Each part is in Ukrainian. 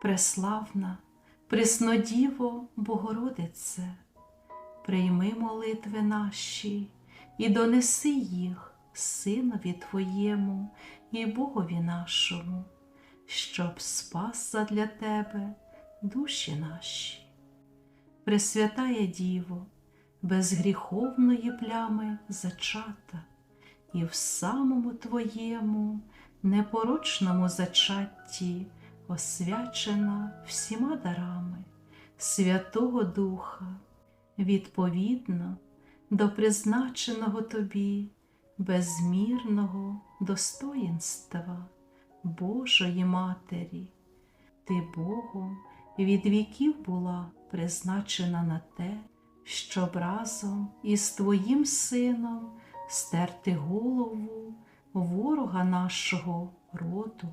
преславна, преснодіво Богородице, прийми молитви наші і донеси їх Синові Твоєму і Богові нашому, щоб спас задля Тебе душі наші. Пресвятая Діво, без гріховної плями зачата, і в самому Твоєму непорочному зачатті освячена всіма дарами Святого Духа, відповідно до призначеного Тобі безмірного достоїнства Божої Матері. Ти Богом від віків була призначена на те, щоб разом із Твоїм Сином стерти голову ворога нашого роду,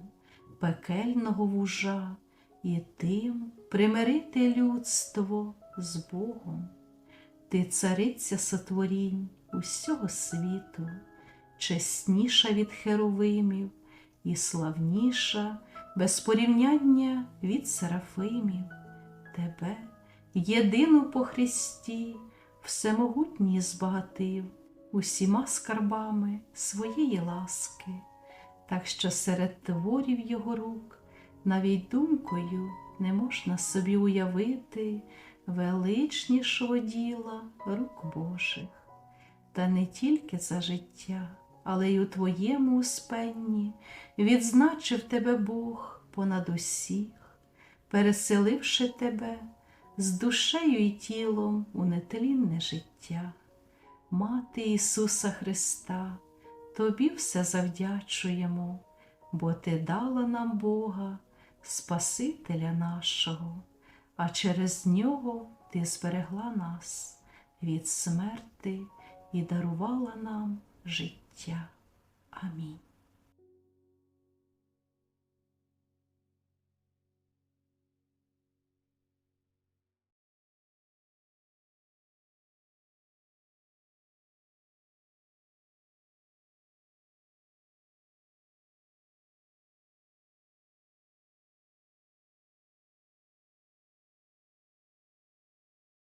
пекельного вужа, і тим примирити людство з Богом. Ти цариця сотворінь усього світу, чесніша від херовимів і славніша без порівняння від серафимів. Тебе, єдину по Христі, всемогутній збагатив усіма скарбами своєї ласки, так що серед творів його рук навіть думкою не можна собі уявити величнішого діла рук Божих. Та не тільки за життя, але й у твоєму успенні відзначив тебе Бог понад усіх, переселивши тебе з душею і тілом у нетлінне життя. Мати Ісуса Христа, Тобі все завдячуємо, бо Ти дала нам Бога, Спасителя нашого, а через нього Ти зберегла нас від смерти і дарувала нам життя. Амінь.